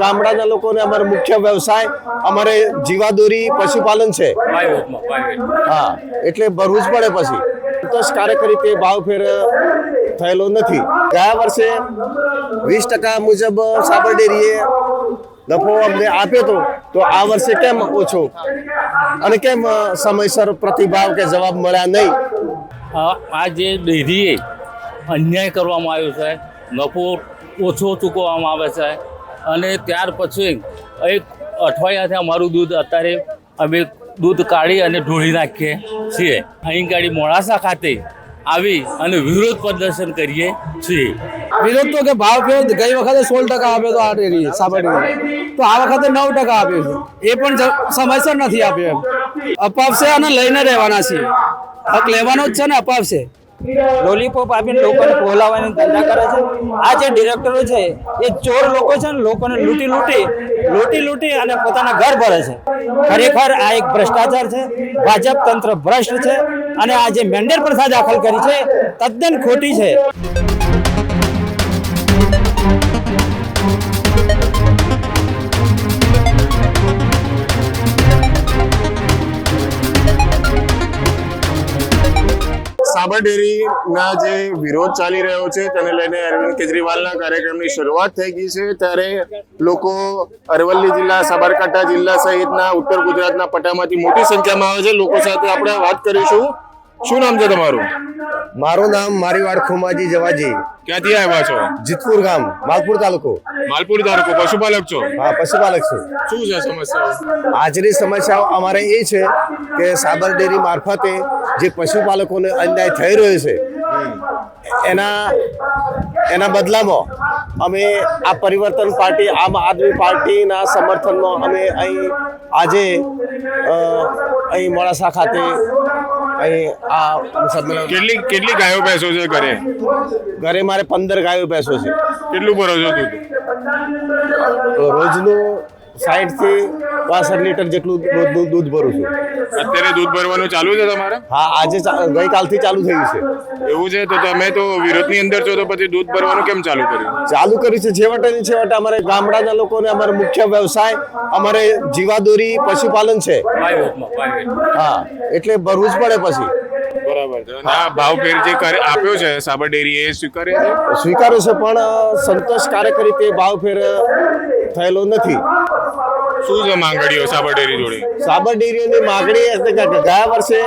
ગામડાના લોકોને અમારો મુખ્ય વ્યવસાય અમારે જીવાદોરી પશુપાલન છે. હા, એટલે ભરવું જ પડે પછી. સંતોષકારક રીતે ભાવ ફેર થયેલો નથી. ગયા વર્ષે વીસ ટકા મુજબ સાબર ડેરીએ નફો અમને આપ્યો હતો, તો આ વર્ષે કેમ ઓછો? અને કેમ સમયસર પ્રતિભાવ કે જવાબ મળ્યા નહીં? આ જે ડેરીએ અન્યાય કરવામાં આવ્યો છે, નફો ઓછો ચૂકવવામાં આવે છે અને ત્યાર પછી એક અઠવાડિયાથી અમારું દૂધ અત્યારે અમે દૂધ કાઢી અને ઢોળી નાખીએ છીએ. અહીં ગાડી મોડાસા ખાતે આવી અને વિરોધ પ્રદર્શન કરીએ છીએ. વિરોધ તો કે ભાવ ફેર ગઈ વખતે સોળ ટકા આપ્યો તો આ ડેરી સાબર તો આ વખતે નવ ટકા આપ્યો છે. એ પણ સમયસર નથી આપ્યો એમ. અપાવશે અને લઈને રહેવાના છીએ. હક લેવાનો જ છે ને, અપાવશે. લોલીપોપ આપીને લોકોને બોલાવવાની ધંધા કરે છે. આ જે ડિરેક્ટરો છે, એ ચોર લોકો છે ને, લોકોને લૂંટી લૂંટી લૂંટી લૂંટી અને પોતાના ઘર ભરે છે. ખરેખર આ એક ભ્રષ્ટાચાર છે. ભાજપ તંત્ર ભ્રષ્ટ છે. અને આ જે મેન્ડેટ પ્રથા દાખલ કરી છે, તદ્દન ખોટી છે. સાબર ડેરીના જે વિરોધ ચાલી રહ્યો છે તેને લઈને અરવિંદ કેજરીવાલના કાર્યક્રમની શરૂઆત થઈ ગઈ છે. ત્યારે લોકો અરવલ્લી જિલ્લા સાબરકાંઠા જિલ્લા સહિતના ઉત્તર ગુજરાતના પટ્ટામાંથી મોટી સંખ્યામાં આવે છે. લોકો સાથે આપણે વાત કરીશું. શું નામ છે તમારું? મારું નામ મારીવાડ ખુમાજી જવાજી. ક્યાંથી આવ્યા છો? જીતપુર ગામ માલપુર તાલુકો. માલપુર તાલુકો પશુપાલક છો? હા પશુપાલક છું. શું છે સમસ્યા આજની સમસ્યાઓ અમારે એ છે કે સાબર ડેરી મારફતે જે પશુપાલકોને અન્યાય થઈ રહ્યો છે એના એના બદલામાં અમે આ પરિવર્તન પાર્ટી આમ આદમી પાર્ટીના સમર્થનમાં અમે અહીં આજે અહીં મોડાસા ખાતે અહીં આ સંમેલન કેટલી કેટલી ગાયો ભેંસો છે ઘરે? ઘરે મારે પંદર ગાયો ભેંસો છે. કેટલું ભરો છો દૂધ તો? રોજનું સાઠથી પાસઠ લીટર જેટલું રોજનું દૂધ ભરું છું. અત્યારે દૂધ ભરવાનું ચાલુ છે તમારે? હા આજે ગઈકાલથી ચાલુ થયું છે. એવું છે? તો તમે તો વિરોધની અંદર છો તો પછી દૂધ ભરવાનું કેમ ચાલુ કર્યું? ચાલુ કર્યું છે. છેવટે ને છેવટે અમારે ગામડાના લોકોને અમારો મુખ્ય વ્યવસાય અમારે જીવાદોરી પશુપાલન છે. હા એટલે ભરવું જ પડે પછી. બરાબર છે. અને આ ભાવ ફેર જે કરે- આપ્યો છે સાબર ડેરી એ સ્વીકારે છે? સ્વીકારું છે પણ સંતોષકારક રીતે ભાવ ફેર થયેલો નથી. શું છે માંગણીઓ સાબર ડેરી જોડે સાબર ડેરીઓની માંગણી ગયા વર્ષે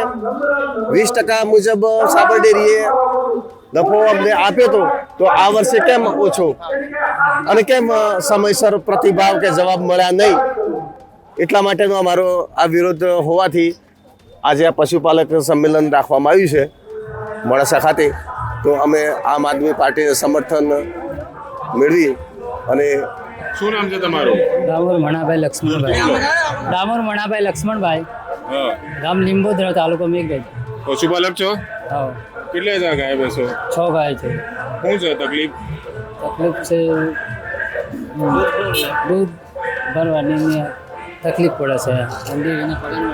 વીસ ટકા મુજબ સાબર ડેરીએ નફો અમને આપ્યો હતો, તો આ વર્ષે કેમ ઓછો? અને કેમ સમયસર પ્રતિભાવ કે જવાબ મળ્યા નહીં? એટલા માટેનો અમારો આ વિરોધ હોવાથી આજે આ પશુપાલક સંમેલન રાખવામાં આવ્યું છે, મોડાસા ખાતે. તો અમે આમ આદમી પાર્ટીને સમર્થન મેળવી અને શું નામ છે તમારું? ડામોર મણાભાઈ લક્ષ્મણભાઈ. ડામોર મણાભાઈ લક્ષ્મણભાઈ. હા. ગામ લીંબોદરા તાલુકો મેઘગઢ પશુપાલક છો? હા. કેટલા છે ગાય બેસો છ ગાય છે. શું છે તકલીફ? તકલીફ છે દૂધ ભરવાની ને તકલીફ પડે છે.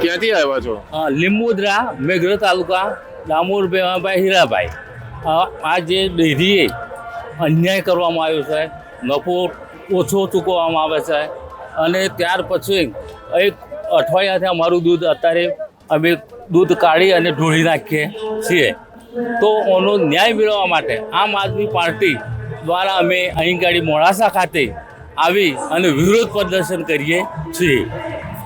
ક્યાંથી આવ્યા છો? લીંબોદરા લીંબુદરા મેઘર તાલુકા ડામોર ભાઈ હીરાભાઈ. આ જે ડેરીએ અન્યાય કરવામાં આવ્યો છે નફો ઓછો ચૂકવવામાં આવે છે. અને ત્યાર પછી એક અઠવાડિયાથી અમારું દૂધ અત્યારે અમે દૂધ કાઢી અને ઢોળી નાખીએ છીએ. તો એનો ન્યાય મેળવવા માટે આમ આદમી પાર્ટી દ્વારા અમે અહીં ગાડી મોડાસા ખાતે આવી અને વિરોધ પ્રદર્શન કરીએ છીએ.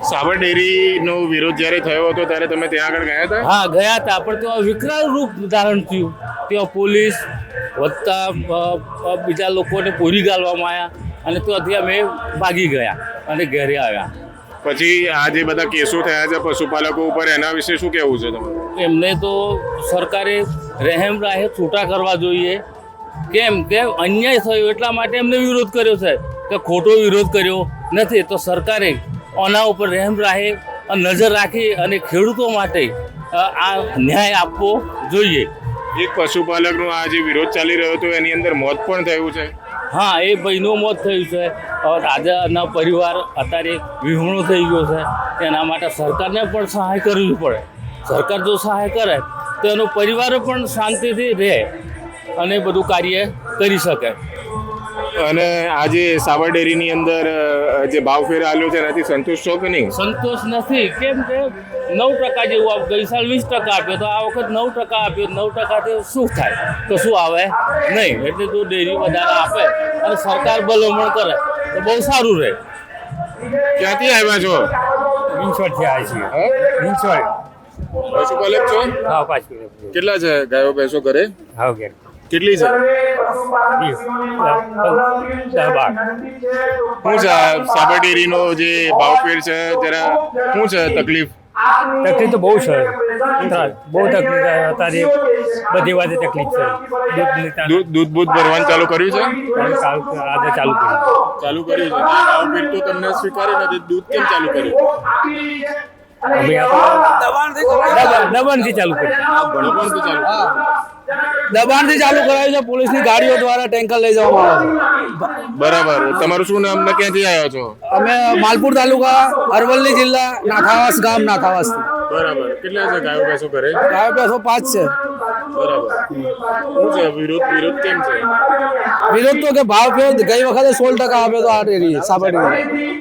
સાબર ડેરીનો વિરોધ જ્યારે થયો હતો ત્યારે તમે ત્યાં આગળ ગયા હતા? હા ગયા હતા પણ ત્યાં વિકરાળ રૂપ ધારણ થયું. ત્યાં પોલીસ અ, બીજા લોકોને પૂરી ગાળવામાં આવ્યા. અને ત્યાંથી અમે ભાગી ગયા અને ઘરે આવ્યા. પછી આ જે બધા કેસો થયા છે પશુપાલકો ઉપર એના વિશે શું કહેવું છે તમારું એમને તો સરકારે રહેમ રાહે છૂટા કરવા જોઈએ. કેમ કે અન્યાય થયો એટલા માટે એમને વિરોધ કર્યો છે કે ખોટો વિરોધ કર્યો નથી. તો સરકારે આના ઉપર રહેમ રાહે નજર રાખી અને ખેડૂતો માટે આ ન્યાય આપવો જોઈએ. એક પશુપાલકનો આ જે વિરોધ ચાલી રહ્યો હતો એની અંદર મોત પણ થયું છે. હા એ ભાઈનું મોત થયું છે. રાજાના પરિવાર અત્યારે વિહોણો થઈ ગયો છે. એના માટે સરકારને પણ સહાય કરવી પડે. સરકાર જો સહાય કરે તો એનો પરિવાર પણ શાંતિથી રહે અને બધું કાર્ય કરી શકે. અને આજે સાવર ડેરીની અંદર જે ભાવ ફેર આવ્યો છે એનાથી સંતોષ છો કે નહીં? સંતોષ નથી. કેમ કે નવ ટકા જેવું આપ ગઈ સાલ વીસ ટકા આપ્યો તો આ વખત નવ ટકા આપ્યો નવ ટકાથી શું થાય? તો શું આવે? નહીં એટલે તો ડેરી વધારે આપે અને સરકાર ભલામણ કરે તો બહુ સારું રહે. ક્યાંથી આવ્યા છો? વિંછોડથી આવ્યા છીએ. વિંછોડ પશુપાલક છો? હા પાંચ કિલો કેટલા છે? ગાયો ભેંસો ઘરે? હા કે કેટલી છે? શું છે સાબર ડેરીનો જે ભાવફેર છે? જરા શું છે તકલીફ? તકલીફ તો બહુ છે બહુ તકલીફ છે. અત્યારે બધી વાતે તકલીફ છે દૂધ દૂધ બૂધ ભરવાનું ચાલુ કર્યું છે? આજે ચાલુ કર્યું. ચાલુ કર્યું છે. તો તમને સ્વીકારે નથી દૂધ કેમ ચાલુ કર્યું? દબાણથી ચાલુ કર્યું. કર્યું. દબાણથી ચાલુ કરાયું. છે પોલીસની ગાડીઓ દ્વારા ટેન્કર લઈ જવામાં આવે બરાબર. તમારું શું નામ ને ક્યાંથી આવ્યા છો? અમે માલપુર તાલુકા અરવલ્લી જિલ્લા નાથાવાસ ગામ નાથાવાસ બરાબર. કેટલા છે ગાયો ભેંસો ઘરે? ગાયો ભેંસો પાંચ છે. વિરોધ તો કે ભાવ ફેર ગઈ વખતે સોળ ટકા આપ્યો તો આ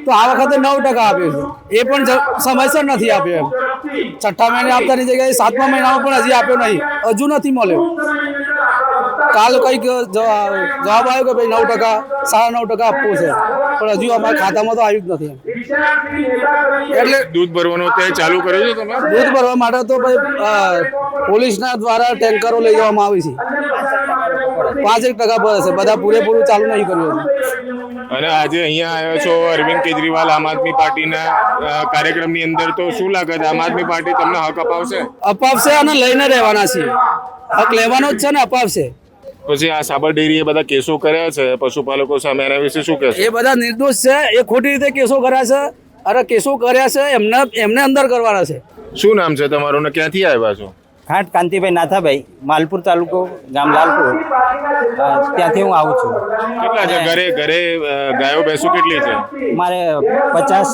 તો આ વખતે નવ ટકા આપ્યો છે. એ પણ સમયસર નથી આપ્યો એમ. છઠ્ઠા મહિને આપતાની જગ્યાએ સાતમા મહિનામાં પણ હજી આપ્યો નહીં. હજુ નથી મળ્યો. કાલ કંઈક જવાબ આવ્યો કે ભાઈ નવ ટકા, સાડા નવ ટકા આપવું છે. પણ હજુ અમારા ખાતામાં તો આવ્યું જ નથી એટલે દૂધ ભરવાનો તે ચાલુ કર્યો છે તમે દૂધ ભરવા માટે તો ભાઈ પોલીસના દ્વારા ટેન્કરો લઈ જવામાં આવી છે. પાંચ એક ટકા પર છે. બધા પૂરેપૂરું ચાલુ નહીં કર્યું અને આજે અહીંયા આવ્યો છો અરવિંદ કેજરીવાલ આમ આદમી પાર્ટીના કાર્યક્રમની અંદર તો શું લાગે છે? આમ આદમી પાર્ટી તમને હક અપાવશે? અપાવશે અને લઈને રહેવાના છે હક લેવાનો જ છે ને અપાવશે. પછી આ સાબર ડેરીએ બધા કેસો કર્યા છે પશુપાલકો સામે એના વિશે શું કહેશો? એ બધા નિર્દોષ છે એ ખોટી રીતે કેસો કર્યા છે. અરે કેસો કર્યા છે એમને એમને અંદર કરવાના છે. શું નામ છે તમારું ને ક્યાંથી આવ્યા છો? ખાંટ કાંતિભાઈ નાથાભાઈ માલપુર તાલુકો ગામ લાલપુર. ત્યાંથી હું આવું છું. કેટલા છે? ઘરે ઘરે ગાયો ભેંસો કેટલી છે? મારે પચાસ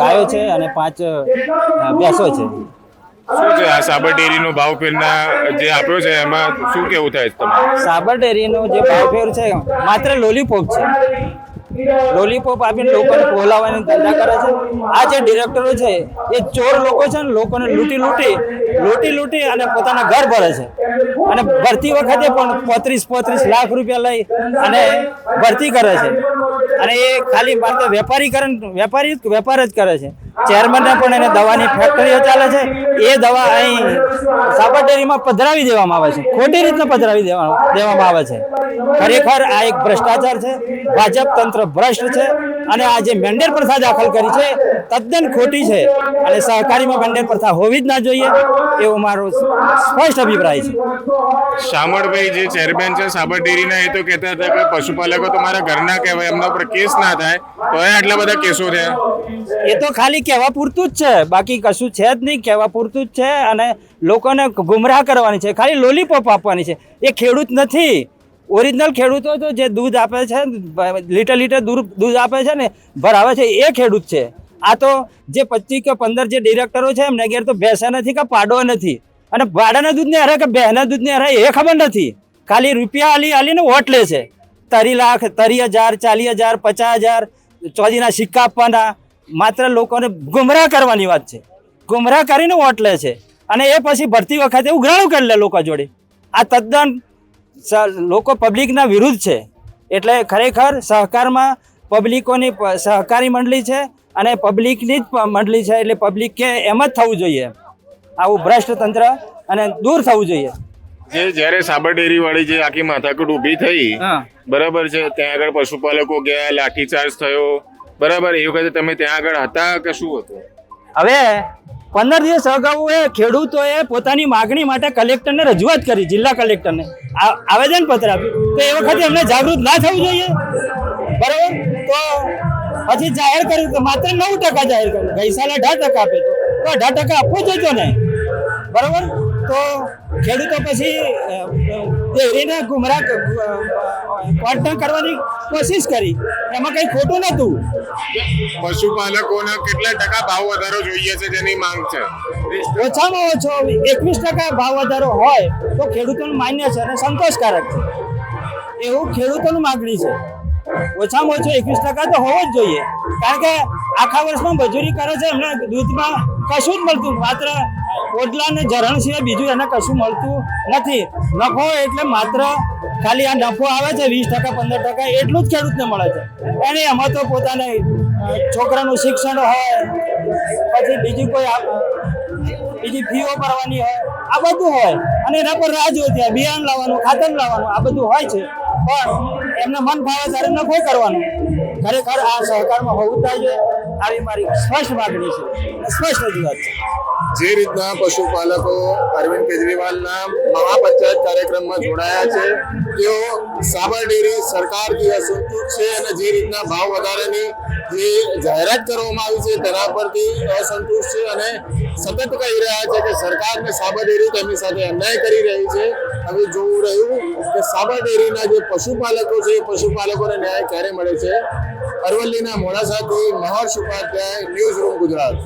ગાયો છે અને પાંચ ભેંસો છે. શું છે આ સાબર ડેરીનો ભાવ ફેરના જે આપ્યો છે, એમાં શું કેવું થાય છે જે ભાવ ફેર છે, માત્ર લોલીપોપ છે. લોલીપોપ આપીને લોકોને પોલાવવાની ધંધા કરે છે. આ જે ડિરેક્ટરો છે, એ ચોર લોકો છે ને, લોકોને લૂંટી લૂંટી લૂંટી લૂંટી અને પોતાના ઘર ભરે છે. અને ભરતી વખતે પણ પોત્રીસ પોત્રીસ લાખ રૂપિયા લઈ અને ભરતી કરે છે. અને એ ખાલી માત્ર વેપારીકરણ વેપારી વેપાર જ કરે છે. ચેરમેનને પણ એને દવાની ફેક્ટરીઓ ચાલે છે. એ દવા અહીં સાપરડેરીમાં પધરાવી દેવામાં આવે છે. ખોટી રીતના પધરાવી દેવામાં આવે છે. ખરેખર આ એક ભ્રષ્ટાચાર છે. ભાજપ તંત્ર ભ્રષ્ટ છે. અને આ જે મેન્ડેર પ્રથા દાખલ કરી છે તદ્દન ખોટી છે. અને સહકારીમાં મેન્ડેર પ્રથા હોવી જ ના જોઈએ એવો મારો સ્પષ્ટ અભિપ્રાય છે. શામળભાઈ જે ચેરમેન છે સાબરડેરીના એ તો કહેતા હતા કે પશુપાલકો તો મારા ઘરના કહેવાય. એમના ઉપર કેસ ના થાય તો એ આટલા બધા કેસો થયા. એ તો ખાલી કહેવા પૂરતું જ છે. બાકી કશું છે જ નહીં, કહેવા પૂરતું જ છે અને લોકોને ગુમરાહ કરવાની છે. ખાલી લોલીપોપ આપવાની છે. એ ખેડૂત નથી. ઓરિજિનલ ખેડૂતો તો જે દૂધ આપે છે, લીટર લીટર દૂધ દૂધ આપે છે ને, ભરાવે છે, એ ખેડૂત છે. આ તો જે પચીસ કે પંદર જે ડિરેક્ટરો છે, એમને ઘેર તો ભેંસા નથી કે પાડો નથી. અને ભાડાના દૂધને હરે કે બહેના દૂધને હરે એ ખબર નથી. ખાલી રૂપિયા હાલી હાલીને વોટ લે છે. તરી લાખ, તરી હજાર, ચાલીસ હજાર, પચાસ હજાર ચોદીના સિક્કા આપવાના માત્ર લોકોને ગુમરાહ કરવાની વાત છે. ગુમરાહ કરીને વોટ લે છે. અને એ પછી ભરતી વખતે ઉઘરાણું કરી લે લોકો જોડે. આ તદ્દન લોકો પબ્લિકના વિરુદ્ધ છે. એટલે ખરેખર સહકારમાં પબ્લિકોની સહકારી મંડળી છે અને પબ્લિકની જ મંડળી છે. એટલે પબ્લિકે એમ જ થવું જોઈએ. આવું ભ્રષ્ટ તંત્ર અને દૂર થવું જોઈએ. જે જ્યારે સાબર ડેરી વાળી જે આખી માથાકૂટ ઊભી થઈ બરાબર છે ત્યાં આગળ પશુપાલકો ગયા લાઠીચાર્જ થયો બરાબર, એ વખતે તમે ત્યાં આગળ હતા કે શું હતું? હવે પંદર દિવસ અગાઉ એ ખેડૂતોએ પોતાની માગણી માટે કલેક્ટરને રજૂઆત કરી, જિલ્લા કલેક્ટરને. આવેદન આવેદનપત્ર આપ્યું. તો એ વખતે એમને જાગૃત ના થવું જોઈએ. બરાબર? તો પછી જાહેર કર્યું કે માત્ર નવ ટકા જાહેર કર્યું. ગઈ સાલે અઢાર ટકા આપે તો અઢાર ટકા આપવો જોઈએ ને બરાબર? તો ખેડૂતો પછી અ, ગુમરાહ કોન્ટેક્ટ કરવાની કોશિશ કરી. એમાં કંઈ ખોટું નહોતું. પશુપાલકોને કેટલા ટકા ભાવ વધારો જોઈએ છે જેની માંગ છે? ઓછામાં ઓછો એકવીસ ટકા ભાવ વધારો હોય તો ખેડૂતોનું માન્ય છે અને સંતોષકારક છે. એવું ખેડૂતોનું માગણી છે. ઓછામાં ઓછો એકવીસ ટકા તો હોવો જ જોઈએ. કારણ કે આખા વર્ષમાં મજૂરી કરે છે એમને દૂધમાં કશું જ મળતું માત્ર ઓટલા ને ઝરણ સિવાય બીજું એને કશું મળતું નથી. નફો એટલે માત્ર ખાલી આ નફો આવે છે, વીસ ટકા, પંદર ટકા, એટલું જ ખેડૂતને મળે છે. એને એમાં તો પોતાને છોકરાનું શિક્ષણ હોય, પછી બીજી કોઈ બીજી ફીઓ ભરવાની હોય, આ બધું હોય. અને એના પર રાહ જોતી હોય, બિયારણ લાવવાનું, ખાતર લાવવાનું, આ બધું હોય છે. પણ એમને મન ફાવે ત્યારે નફો કરવાનો. ખરેખર આ સહકારમાં હોવું જોઈએ. આવી મારી સ્પષ્ટ માગણી છે. સ્પષ્ટ રજૂઆત છે. જે રીતના પશુપાલકો અરવિંદ કેજરીવાલના મહાપંચાયત કાર્યક્રમમાં જોડાયા છે, તેઓ સાબર ડેરી સરકારથી અસંતુષ્ટ છે અને જે રીતના ભાવ વધારાની જે જાહેરાત કરવામાં આવી છે, તેના પરથી અસંતુષ્ટ છે અને સતત કહી રહ્યા છે કે સરકારને સાબર ડેરી તેમની સાથે અન્યાય કરી રહી છે. હવે જોવું રહ્યું કે સાબા ડેરીના જે પશુપાલકો છે, એ પશુપાલકોને ન્યાય ક્યારે મળે છે? અરવલ્લીના મોડાસાથી મહર્ષ ઉપાધ્યાય ન્યૂઝ રૂમ ગુજરાત.